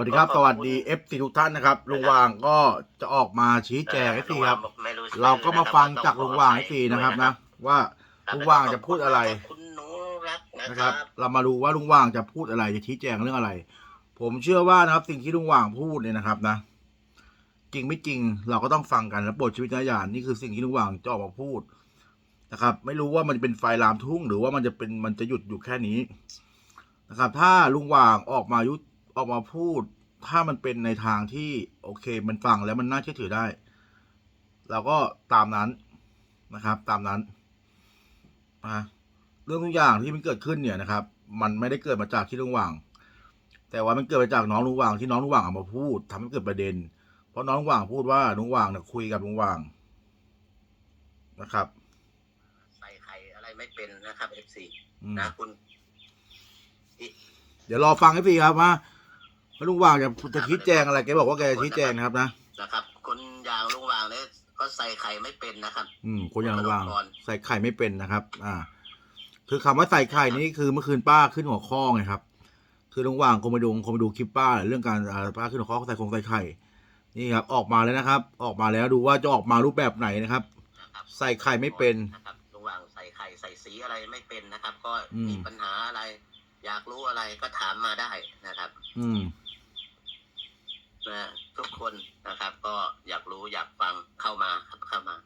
วัสดีครับ สวัสดีเอฟซีทุกท่านนะครับลุงวางก็จะออกมาชี้แจงให้ทีครับไม่รู้เราก็มาฟังจากลุงวางให้ทีนะครับนะ ว่าลุงวางจะพูดอะไรคุณหนูรักนะนะคครัรับบเรามาดูว่าลุงวางจะพูดอะไรจะชี้แจงเรื่องอะไร ผมเชื่อว่านะครับ สิ่งที่ลุงวางพูดเนี่ยนะครับนะ จริงไม่จริง เราก็ต้องฟังกันและโปรดชีวิตญาณนี่คือสิ่งที่ลุงวางจะออกมาพูดนะครับ ไม่รู้ว่ามันจะเป็นไฟลามทุ่ง หรือว่ามันจะเป็นมันจะหยุดอยู่แค่นี้นะครับ ถ้าลุงวางออกมายุ ออกมาพูด ถ้ามันเป็นในทางที่โอเค มันฟังแล้วมันน่าเชื่อถือได้ เราก็ตามนั้นนะครับ ตามนั้นนะเรื่องทุกอย่างที่มันเกิดขึ้นเนี่ยนะครับ มันไม่ได้เกิดมาจากที่ลุงวาง แต่ว่ามันเกิดมาจากน้องลุงวางที่น้องลุงวางเอามาพูดทำให้เกิดประเด็น เพราะน้องลุงวางพูดว่าลุงวางเนี่ยคุยกับลุงวางนะครับ ใส่ไข่อะไรไม่เป็นนะครับ FC อืมนะคุณ เดี๋ยวรอฟังให้พี่ครับว่า ว่าลุงวางจะจะชี้แจงอะไรแกบอกว่าแกจะชี้แจงนะครับนะนะครับ คนอย่างลุงวางเนี่ยก็ใส่ไข่ไม่เป็นนะครับ อืมคนอย่างลุงวางขนมก่อนใส่ไข่ไม่เป็นนะครับ อ่า คือคำว่าใส่ไข่นี่คือเมื่อคืนป้าขึ้นหัวข้อไงครับ คือลุงวางคงไปดูคงไปดูคลิปป้า เรื่องการอ่าป้าขึ้นหัวข้อใส่คงใส่ไข่นี่ครับออกมาแล้วนะครับ ออกมาแล้วดูว่าจะออกมารูปแบบไหนนะครับนะครับใส่ไข่ไม่เป็นนะครับลุงวางใส่ไข่ใส่สีอะไรไม่เป็นนะครับ ก็อืมมีปัญหาอะไร อยากรู้อะไรก็ถามมาได้นะครับ อืม นะทุกคนนะครับ ก็อยากรู้อยากฟังเข้ามาครับเข้ามา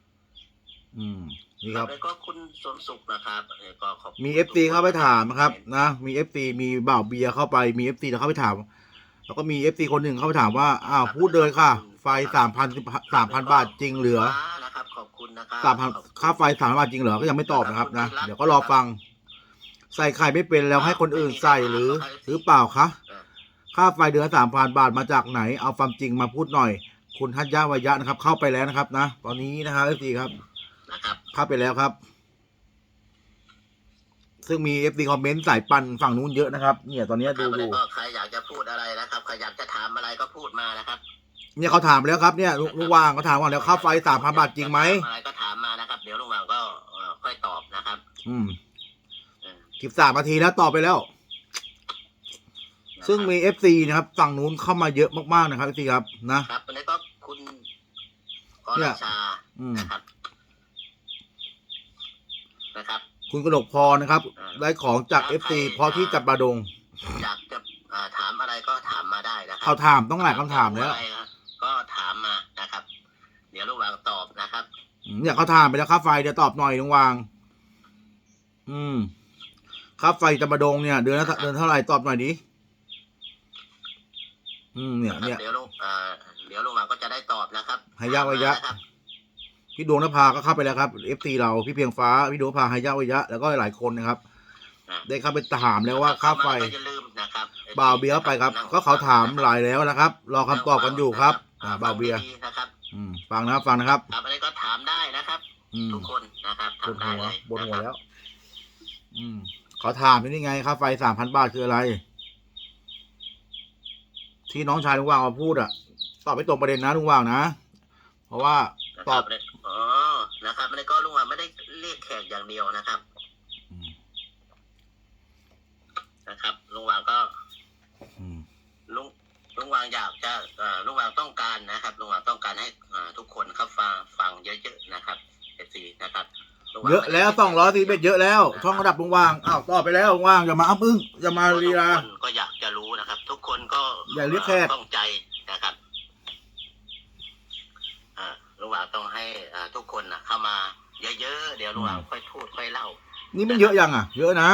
อืมนี่ครับแล้วก็คุณสมสุขนะครับเอ่อก็ขอบคุณมีเอฟซีเข้าไปถามนะครับ นะมีเอฟซีมีบ่าวเบียร์เข้าไปมีเอฟซีเข้าไปถาม แล้วก็มีเอฟซีคนหนึ่งเข้าไปถามว่าอ้าวพูดเลยค่ะ ไฟสามพันสามพันบาทจริงเหลือนะครับขอบคุณนะครับสามพันขอบณค่าไฟสามพันบาทจริงเหรอก็ยังไม่ตอบนะครับนะเดี๋ยวก็รอฟัง ใส่ไข่ไม่เป็นแล้วให้คนอื่นใส่หรือ หรือเปล่าคะเออ ค่าไฟเดือนสามพันบาทมาจากไหน เอาความจริงมาพูดหน่อย คุณทัญญาวายะนะครับ เข้าไปแล้วนะครับ นะ ตอนนี้นะครับเอฟซีครับ นะครับเข้าไปแล้วครับ ซึ่งมีเอฟซีคอมเมนต์สายปันฝั่งนู้นเยอะนะครับ เนี่ยตอนนี้ดูแล้ดูวก็ใครอยากจะพูดอะไรนะครับใครอยากจะถามอะไรก็พูดมานะครับเนี่ยเขาถามแล้วครับเนี่ยลุลุงวางเขาถามว่าแล้วค่าไฟสามพันบาทจริงไหมถาอะไรก็ถามมานะครับ เดี๋ยวลุงวางก็เอ่อค่อยตอบนะครับอืมเออคลิปสามนาทีแล้วตอบไปแล้ว ซึ่งมีเอฟซีนะครับฝั่งนู้นเข้ามาเยอะมากๆนะครับเอฟซีครับนะ ครับวันนี้ก็คุณกเนี่รยชาอืม นะครับนะครับ คุณกนกพรนะครับ ได้ของจากเอฟซีเพราะที่จับบาดงอยากจะอ่าถามอะไรก็ถามมาได้นะครัเขาถามต้องหลายคำถามแล้วอะไรครับก็ถามมานะครับ เดี๋ยวลุงวางตอบนะครับ อืมเนี่ยเขาถามไปแล้วค่าไฟเดี๋ยวตอบหน่อยลุงวาง อืมค่าไฟจับบาดงเนี่ย เดือนละเดือนเท่าไหร่ตอบหน่อยดิ อืมเนี่ยเนี่ยเดี๋ยวลุงอ่าเดี๋ยวลุงวางก็จะได้ตอบนะครับให้ยากไว้ยะถามมานะครับ พี่ดวงนภาก็เข้าไปแล้วครับเอฟซีเราพี่เพียงฟ้าพี่ดวงนภาหายะวิยะแล้วก็หลายคนนะครับอ่าได้เข้าไปถามแล้วว่าค่าไฟเข้มก็อย่าลืมนะครับบ่าวเบียร์ไปครับ ก็เขาถามหลายแล้วนะครับ รอคำตอบกันอยู่ครับ อ่าบ่าวเบียร์ฟังดีๆนะครับอืมฟังนะครับฟังนะครับครับอะไรก็ถามได้นะครับอืมทุกคนนะครับบนทำได้หัวเลยบนหัวะครับแล้ว อืมเขาถามนี่ไงค่าไฟสามพันบาทคืออะไร ที่น้องชายลุงว่างมาพูดอะตอบไม่ตรงประเด็นนะลุงว่างนะ เพราะว่านะตคอรับบอ๋อนะครับอันนี้ก็ลุงวางไม่ได้เรียกแขกอย่างเดียวนะครับอืมนะครับลุงวางก็อืมลุงลุงวางอยากจะเอ่อลุงวางต้องการนะครับลุงวางต้องการให้อ่าทุกคนเข้าฟังฟังเยอะๆนะครับเอฟซีนะครับลุงางเยอะแล้วสองร้อยสี่เบ็ดเยอะแล้ว ช่องระดับลุงว่างอ้าวตอบไปแล้วลุงว่างอย่ามาอ้ำอึ้งอย่ามาลีลา อย่าเรียกแขกต้องใจนะครับอ่าลุงวางต้องให้อ่าทุกคนนะเข้ามาเยอะๆเดี๋ยวลุงวางค่อยพูดค่อยเล่า นี่มันเยอะยังอะ เยอะนะ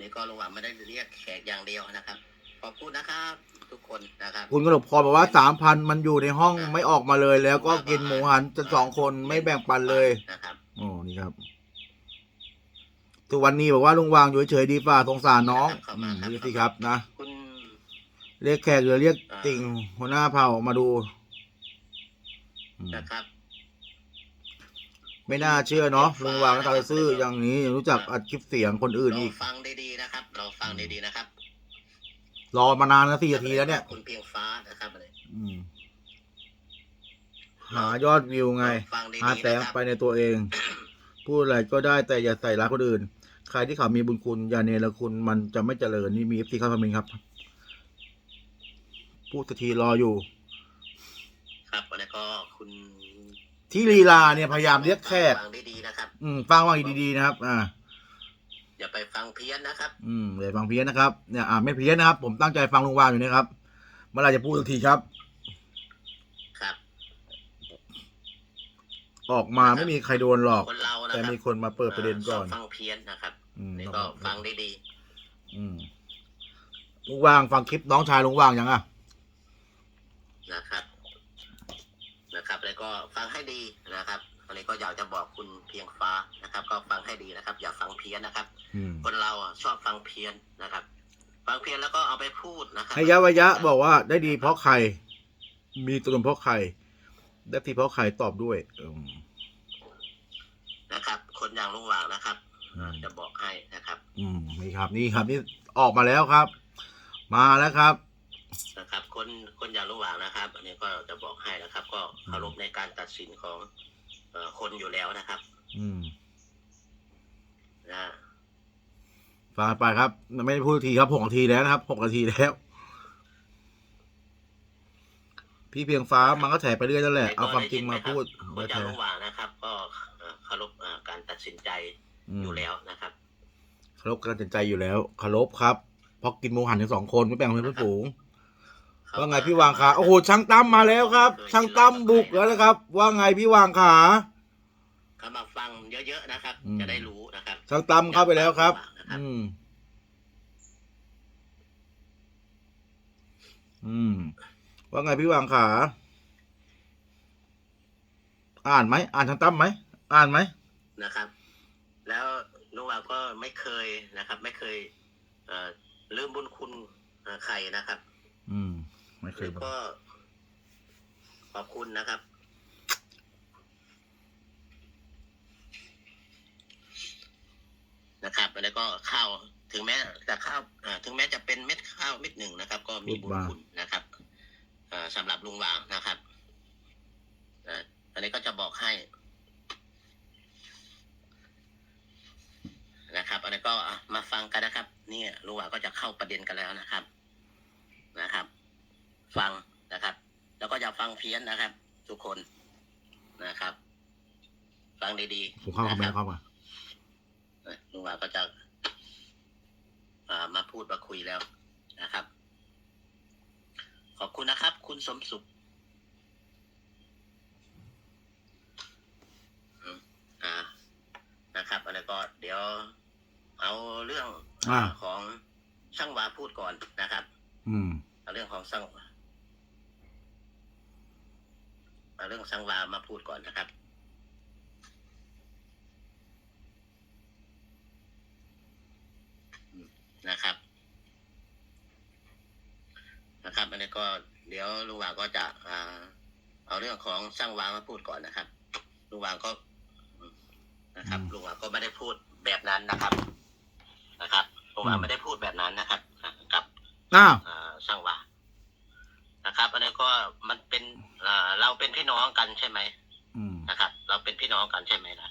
นี่ก็ลุงวางไม่ได้เรียกแขกอย่างเดียวนะครับ ขอบคุณนะครับ ทุกคนนะครับคุณกนกพรบอกว่าสามพันมันอยู่ในห้องไม่ออกมาเลย แล้วก็กินหมูหันจนสองคนไม่แบ่งปันเลยนะครับโอ้นี่ครับ ทุกวันนี้บอกว่าลุงวางอยู่เฉยๆดีฝ่าสงสารน้องอืมนี่สิครับนะ คุณเรียกแขกหรือเรียกติ่งหัวหน้าเผ่ามาดูอืมนะครับ ไม่น่าเชื่อเนาะลุงวางตาซื่ออย่างนี้ยังรู้จักอัดคลิปเสียงคนอื่นเราอีก ฟังดีๆนะครับ เราฟังดีๆนะครับรอมานานแล้วสี่นาทีแล้วเนี่ย คุณเพียงฟ้านะครับอืมหายอดวิวไงฟังดีๆหานะแสงครับ ไปในตัวเอง พูดอะไรก็ได้แต่อย่าใส่ร้ายคนอื่น ใครที่เขามีบุญคุณอย่าเนรคุณมันจะไม่เจริญนี่มีเอฟซีเข้ามาเมนครับ พูดสักทีรออยู่ ครับแล้วก็คุณที่ลีลาเนี่ยพยายามเรียกแขกฟังดีๆนะครับ อืมฟังว่าดีๆนะครับ อ่าอย่าไปฟังเพี้ยนนะครับ อืมเลยฟังเพี้ยนนะครับเนี่ยอ่าไม่เพี้ยนนะครับ ผมตั้งใจฟังลุงวางอยู่นะครับ เมื่อไหรจะพูดสักทีครับ ครับ ออกมาไม่มีใครโดนหรอก คนเรานะแต่ครับมีคนมาเปิดประเด็นก่อน ชบฟังเพี้ยนนะครับ อืมนี่ก็ฟังดี อืมลุงวางฟังคลิปน้องชายลุงวางยังอะๆนะครับ นะครับ แล้วก็ฟังให้ดีนะครับอันนี้ก็อยากจะบอกคุณเพียงฟ้านะครับ ก็ฟังให้ดีนะครับ อย่าฟังเพี้ยนนะครับ อืมคนเราอะชอบฟังเพี้ยนนะครับ ฟังเพี้ยนแล้วก็เอาไปพูดนะครับให้ยะวะยะบอกว่าได้ดีเพราะใคร มีตัวตนเพราะใคร ได้ทีเพราะใครตอบด้วย อืม นะครับ คนอย่างลุงหว่างนะครับ อืมจะบอกให้นะครับ อืมนี่ครับนี่ครับนี่ออกมาแล้วครับ มาแล้วครับ นะครับ คนคนอย่างลุงหว่างนะครับ อันนี้ก็จะบอกให้นะครับ ก็เคารพในการตัดสินของเอ่อคนอยู่แล้วนะครับอืมนะฟังไปครับ ไม่ได้พูดทีครับหกนาทีแล้วนะครับหกนาทีแล้ว พี่เพียงฟ้ามันก็แถไปเรื่อยนั่นแหละ เอาความจริงมาพูดคมานอแถย่างลุงหว่างนะครับ ก็เอ่อเคารพเอ่อการตัดสินใจ อืมอยู่แล้วนะครับเคารพการตัดสินใจอยู่แล้วเคารพครับเพราะกินหมูหันถึงสองคนไม่แบ่งเพื่อนเพื่อนฝูงว่าไงพี่วางขาโอ้โหช่างตั้มมาแล้วครับ ช่างตั้มบุกแล้วนะครับ ว่าไงพี่วางขาเขามาฟังเยอะๆนะครับอืมจะได้รู้นะครับช่างตั้มเข้าไปแล้วครับนะครับ อืม อืม ว่าไงพี่วางขา อ่านไหมอ่านช่างตั้มไหมอ่านไหมนะครับ แล้วลุงหว่างก็ไม่เคยนะครับ ไม่เคยเอ่อลืมบุญคุณเอ่อใครนะครับ อืม ไม่เคยแล้วบอกก็ ขอบคุณนะครับ นะครับ แล้วก็ข้าวถึงแม้จะข้าวเอ่อถึงแม้จะเป็นเม็ดข้าวเม็ดหนึ่งนะครับ ก็มีบุญคุณนะครับเอ่อสำหรับลุงหวางนะครับเอ่ออันนี้ก็จะบอกให้ นะครับ อันนี้ก็อะมา ฟังกันนะครับเนี่ยลุงหวางก็จะเข้าประเด็นกันแล้วนะครับนะครับ ฟังนะครับ แล้วก็อย่าฟังเพี้ยนนะครับ ทุกคนนะครับ ฟังดีๆผมเข้าคอมเมนนะต์ครับเข้ามาเอ่อลุงหวาก็จะอ่ามาพูดมาคุยแล้วนะครับ ขอบคุณนะครับ คุณสมสุขอืมอ่านะครับอันนี้ก็เดี๋ยว เอาเรื่องอ่า ของช่างวาพูดก่อนนะครับอืม เอาเรื่องของช่างเอาเรื่องช่างวามาพูดก่อนนะครับ นะครับ นะครับ อันนี้ก็เดี๋ยวลุงหวางก็จะอ่าเอาเรื่องของช่างวางมาพูดก่อนนะครับลุงหวางก็นะครับอืม ลุงหวางก็ไม่ได้พูดแบบนั้นนะครับ นะครับลุงหวางไม่ได้พูดแบบนั้นนะครับ กับอ้าวอ่าช่างวางนะครับอันนี้ก็มันเป็นอ่าเราเป็นพี่น้องกันใช่ไหมอืมนะครับ เราเป็นพี่น้องกันใช่ไหมล่ะ